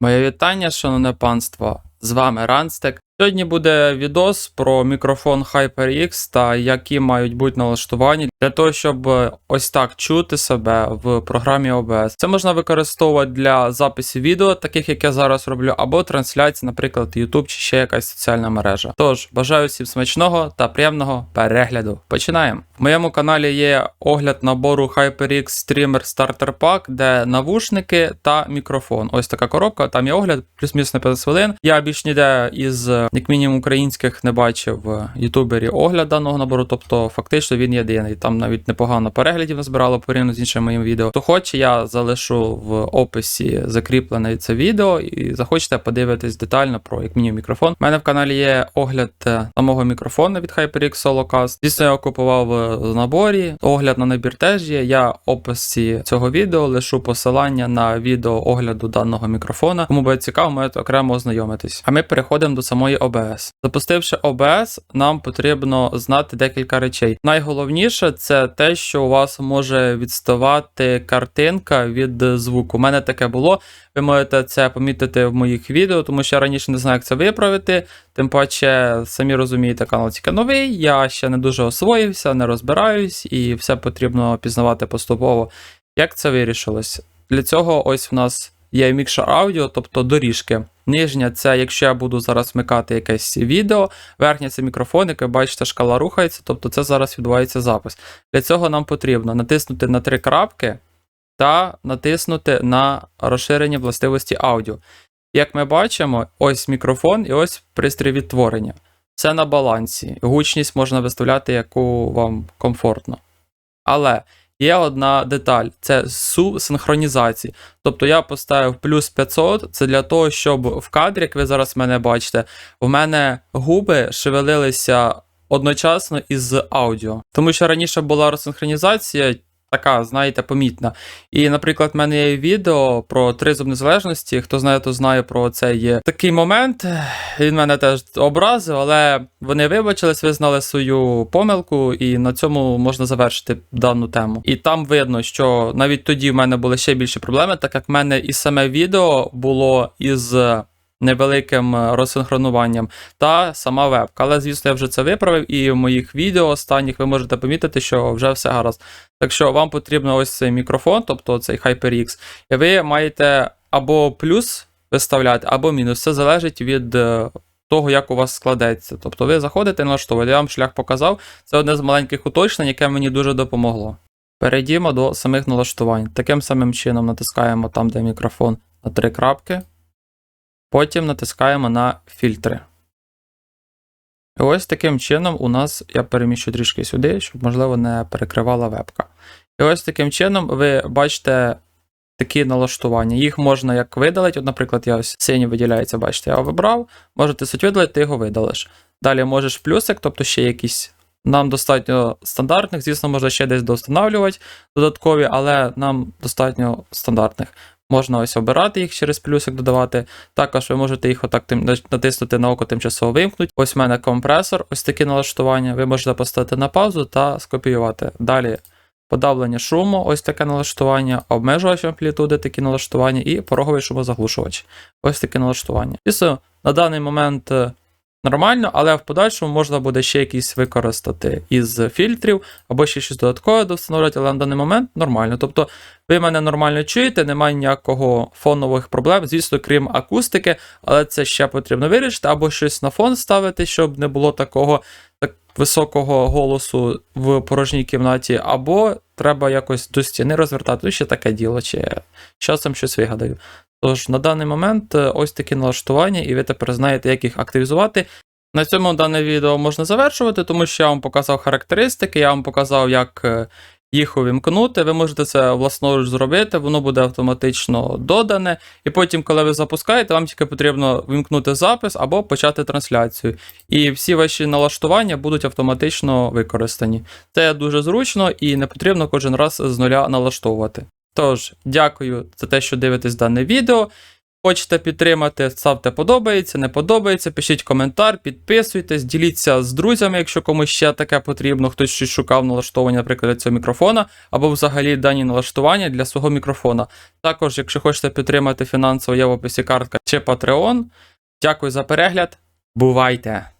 Моє вітання, шановне панство. З вами Ранстек. Сьогодні буде відос про мікрофон HyperX та які мають бути налаштування для того, щоб ось так чути себе в програмі OBS. Це можна використовувати для записів відео, таких як я зараз роблю, або трансляції, наприклад, YouTube чи ще якась соціальна мережа. Тож бажаю всім смачного та приємного перегляду. Починаємо. В моєму каналі є огляд набору HyperX Streamer Starter Pack, де навушники та мікрофон. Ось така коробка, там є огляд, плюс-мінус на 15 хвилин. Я більш ніде із як мінімум українських не бачив в ютубері огляд даного набору, тобто фактично він єдиний. Там навіть непогано переглядів назбирало порівняно з іншими моїм відео. Хто хоче, я залишу в описі закріплене це відео, і захочете подивитись детально про як мінімум мікрофон. У мене в каналі є огляд е, самого мікрофону від HyperX SoloCast. Звісно, я купував е, в наборі. Огляд на набір теж є. Я в описі цього відео лишу посилання на відео огляду даного мікрофона. Кому буде цікаво, можете окремо ознайомитись. А ми переходимо до самої OBS. Запустивши OBS, нам потрібно знати декілька речей. Найголовніше це те, що у вас може відставати картинка від звуку. У мене таке було. Ви можете це помітити в моїх відео, тому що я раніше не знаю, як це виправити. Тим паче, самі розумієте, канал тільки новий. Я ще не дуже освоївся, не розбираюсь, і все потрібно пізнавати поступово. Як це вирішилось? Для цього ось в нас є мікшер аудіо, тобто доріжки. Нижня це якщо я буду зараз вмикати якесь відео, верхня це мікрофон, як ви бачите, шкала рухається, тобто це зараз відбувається запис. Для цього нам потрібно натиснути на три крапки та натиснути на розширення властивості аудіо. Як ми бачимо, ось мікрофон і ось пристрій відтворення. Все на балансі. Гучність можна виставляти, яку вам комфортно. Але є одна деталь: це синхронізації. Тобто я поставив плюс 500, це для того, щоб в кадрі, як ви зараз мене бачите, в мене губи шевелилися одночасно із аудіо. Тому що раніше була розсинхронізація. Така, знаєте, помітна. І, наприклад, в мене є відео про тризуб незалежності. Хто знає, то знає про цей такий момент. Він мене теж образив, але вони вибачились, визнали свою помилку, і на цьому можна завершити дану тему. І там видно, що навіть тоді в мене були ще більші проблеми, так як в мене і саме відео було із невеликим розсинхронуванням та сама вебка. Але, звісно, я вже це виправив, і в моїх відео останніх ви можете помітити, що вже все гаразд. Так що вам потрібен ось цей мікрофон, тобто цей HyperX, і ви маєте або плюс виставляти, або мінус. Це залежить від е, того, як у вас складеться. Тобто ви заходите налаштовуєте, я вам шлях показав. Це одне з маленьких уточнень, яке мені дуже допомогло. Перейдімо до самих налаштувань. Таким самим чином натискаємо там, де мікрофон, на три крапки. Потім натискаємо на фільтри. І ось таким чином у нас я переміщу трішки сюди, щоб, можливо, не перекривала вебка. І ось таким чином ви бачите такі налаштування. Їх можна як видалити. От, наприклад, я ось синій виділяється, бачите, я вибрав. Можете суть видалити, ти його видалиш. Далі можеш плюсик, тобто ще якісь. Нам достатньо стандартних, звісно, можна ще десь доустанавлювати додаткові, але нам достатньо стандартних. Можна ось обирати їх через плюсик додавати. Також ви можете їх отак тим, натиснути на око тимчасово вимкнути. Ось в мене компресор, ось такі налаштування. Ви можете поставити на паузу та скопіювати. Далі подавлення шуму, ось таке налаштування, обмежувач амплітуди, такі налаштування, і пороговий шумозаглушувач. Ось таке налаштування. Звісно, на даний момент. Нормально, але в подальшому можна буде ще якісь використати із фільтрів, або ще щось додаткове довстановлювати, але на даний момент нормально. Тобто ви мене нормально чуєте, немає ніякого фонових проблем, звісно, крім акустики, але це ще потрібно вирішити, або щось на фон ставити, щоб не було такого так високого голосу в порожній кімнаті, або треба якось до стіни розвертати, ну ще таке діло, чи часом щось вигадаю. Тож на даний момент е, ось такі налаштування, і ви тепер знаєте, як їх активізувати. На цьому дане відео можна завершувати, тому що я вам показав характеристики, я вам показав, як е, їх увімкнути. Ви можете це власноруч зробити, воно буде автоматично додане. І потім, коли ви запускаєте, вам тільки потрібно вимкнути запис або почати трансляцію. І всі ваші налаштування будуть автоматично використані. Це дуже зручно і не потрібно кожен раз з нуля налаштовувати. Тож, дякую за те, що дивитесь дане відео. Хочете підтримати, ставте подобається, не подобається, пишіть коментар, підписуйтесь, діліться з друзями, якщо комусь ще таке потрібно, хтось щось шукав налаштування, наприклад, цього мікрофона, або взагалі дані налаштування для свого мікрофона. Також, якщо хочете підтримати фінансово, є в описі картка чи Patreon. Дякую за перегляд. Бувайте!